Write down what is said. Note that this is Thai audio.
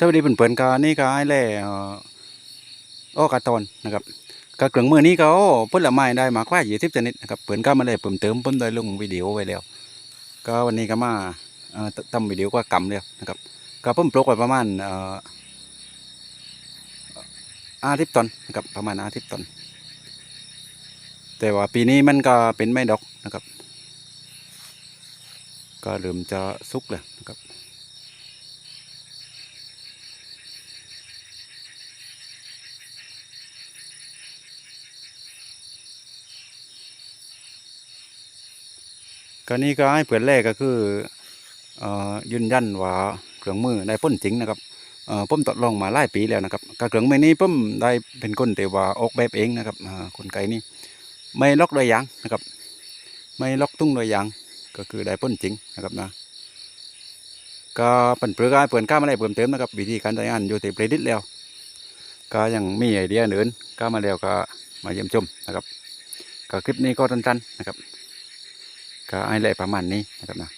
ถ้าวันนี้เป็นเปิ่นๆก็นี่ก็ไอ้แล่เอ่ออ้อกาตอนนะครับก็เครื่องมือนี้ก็โอ้ผลไม้ได้มากกว่า20ชนิดนะครับเปิ่นก็มาเลยเพิ่มเติมเพิ่นได้ลงวิดีโอไว้แล้ว ก็วันนี้ก็มาทำวิดีโอก็กำแล้วนะครับก็เพิ่มปลูกไว้ประมาณอาทิตย์ตนนะครับประมาณอาทิตย์ตนแต่ว่าปีนี้มันก็เป็นไม่ดอกนะครับ ก็เริ่มจะสุกแล้วนะครับ ก็นี่ก็ให้เผื่อแรกก็คือเอ่อยืนยันว่าเครื่องมือได้พ้นจริงนะครับเอ่อผมทดลองมาหลายปีแล้วนะครับก็เครื่องมือนี้ผมได้เป็นคนแต่ว่าออกแบบเองนะครับอ่าคนไก่นี่ไม่ล็อกโดยยางนะครับ ไม่ล็อกตุ้งโดยยางก็คือได้พ้นจริงนะครับนะก็เปิ่นเปลือกเปิ่นข้ามอะไรเพิ่มเติมนะครับวิธีการใช้งานอยู่ที่เพลดิตแล้ว ก็ยังมีไอเดียอื่นก็มาแล้วก็มาเยี่ยมชมนะครับก็คลิปนี้ก็สั้นๆนะครับ ก็ไอ้แหละประมาณนี้นะครับนะ